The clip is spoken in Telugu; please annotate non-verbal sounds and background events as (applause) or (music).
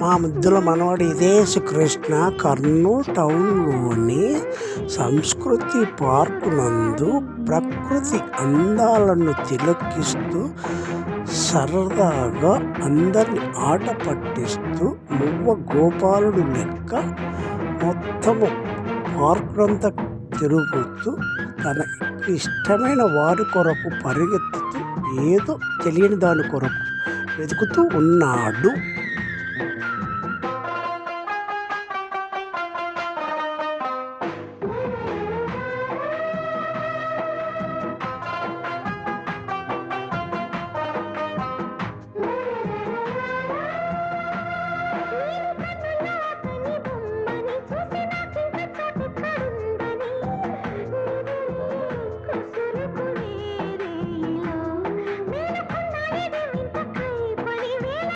మా ముద్దుల మనవాడు ఇదే కృష్ణ కర్నూలు టౌన్లోని సంస్కృతి పార్కు నందు ప్రకృతి అందాలను తిలకిస్తూ సరదాగా అందరిని ఆట పట్టిస్తూ మువ్వ గోపాలుడు లెక్క మొత్తము పార్కులంతా తిరుగుతూ తన ఇష్టమైన వారి కొరకు పరిగెత్తుతూ ఏదో తెలియని దాని కొరకు వెతుకుతూ ఉన్నాడు. Thank (laughs) you.